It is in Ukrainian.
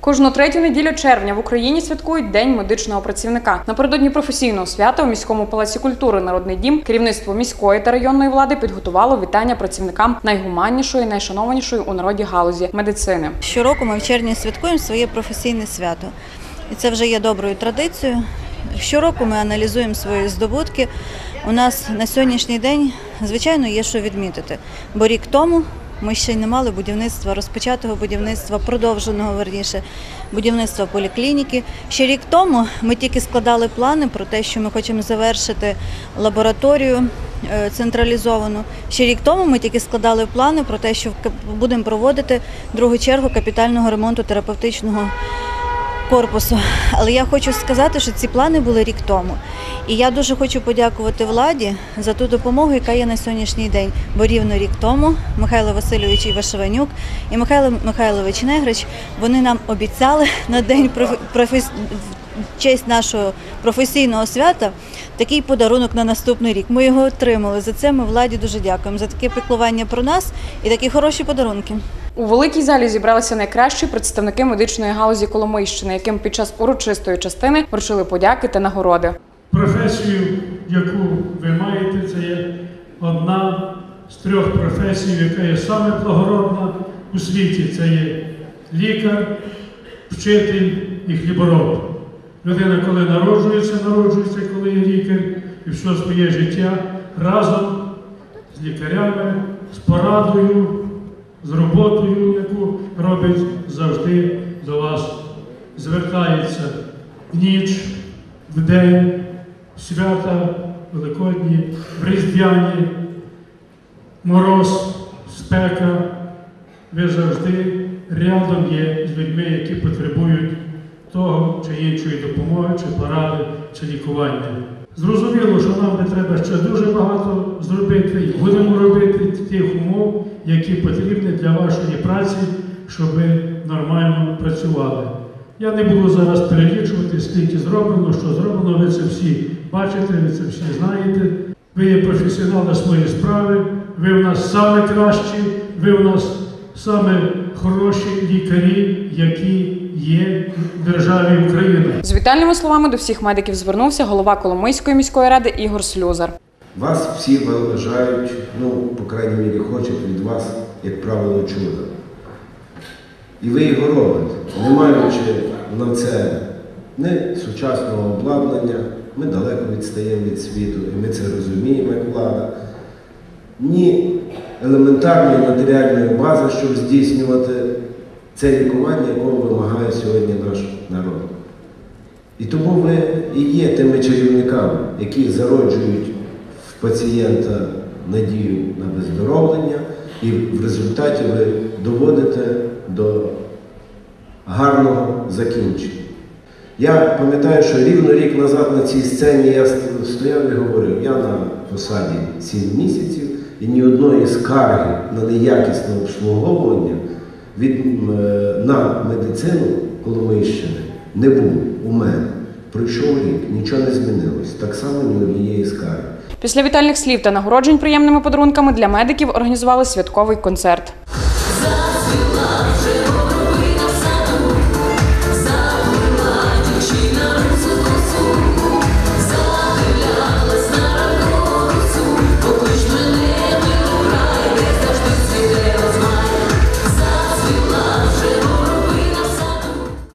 Кожну третю неділю червня в Україні святкують День медичного працівника. Напередодні професійного свята у міському палаці культури Народний дім керівництво міської та районної влади підготувало вітання працівникам найгуманнішої, найшанованішої у народі галузі медицини. Щороку ми в червні святкуємо своє професійне свято. І це вже є доброю традицією. Щороку ми аналізуємо свої здобутки. У нас на сьогоднішній день, звичайно, є що відмітити. Бо рік тому ми ще й не мали будівництва, розпочатого будівництва, продовженого верніше, будівництва поліклініки. Ще рік тому ми тільки складали плани про те, що ми хочемо завершити лабораторію е, централізовану. Ще рік тому ми тільки складали плани про те, що будемо проводити другу чергу капітального ремонту терапевтичного корпусу. Але я хочу сказати, що ці плани були рік тому. І я дуже хочу подякувати владі за ту допомогу, яка є на сьогоднішній день. Бо рівно рік тому Михайло Васильович Івашеванюк і Михайло Михайлович Негрич вони нам обіцяли на день профі- профес- в честь нашого професійного свята такий подарунок на наступний рік. Ми його отримали. За це ми владі дуже дякуємо за таке піклування про нас і такі хороші подарунки. У великій залі зібралися найкращі представники медичної галузі Коломийщини, яким під час урочистої частини вручили подяки та нагороди. Професію, яку ви маєте, це є одна з трьох професій, яка є саме благородна у світі. Це є лікар, вчитель і хлібороб. Людина, коли народжується, народжується, коли є лікар, і все своє життя разом з лікарями, з порадою, з роботою, яку робить завжди до вас, звертається в ніч, в день, свята Великодні, в Різдвяні, мороз, спека. Ви завжди рядом є з людьми, які потребують того чи іншої допомоги, чи поради, чи лікування. Зрозуміло, що нам не треба ще дуже багато зробити, і будемо робити тих умов, які потрібні для вашої праці, щоб ви нормально працювали. Я не буду зараз перелічувати, скільки зроблено, що зроблено, ви це всі бачите, ви це всі знаєте. Ви є професіонали своєї справи, ви в нас саме кращі, ви в нас саме хороші лікарі, які є в державі Україна. З вітальними словами до всіх медиків звернувся голова Коломийської міської ради Ігор Слюзар. Вас всі вважають, ну, по крайній мірі, хочуть від вас, як правило, чуда. І ви його робите, не маючи на це не сучасного обладнання, ми далеко відстаємо від світу, і ми це розуміємо як влада, ні елементарної матеріальної бази, щоб здійснювати це лікування, якого вимагає сьогодні наш народ. І тому ви і є тими чарівниками, які зароджують пацієнта надію на виздоровлення, і в результаті ви доводите до гарного закінчення. Я пам'ятаю, що рівно рік назад на цій сцені я стояв і говорив, я на посаді 7 місяців і ні одної скарги на неякісне обслуговування від, е, на медицину Коломийщини не було у мене. Пройшов рік, нічого не змінилось. Так само ні однієї скарги. Після вітальних слів та нагороджень приємними подарунками для медиків організували святковий концерт.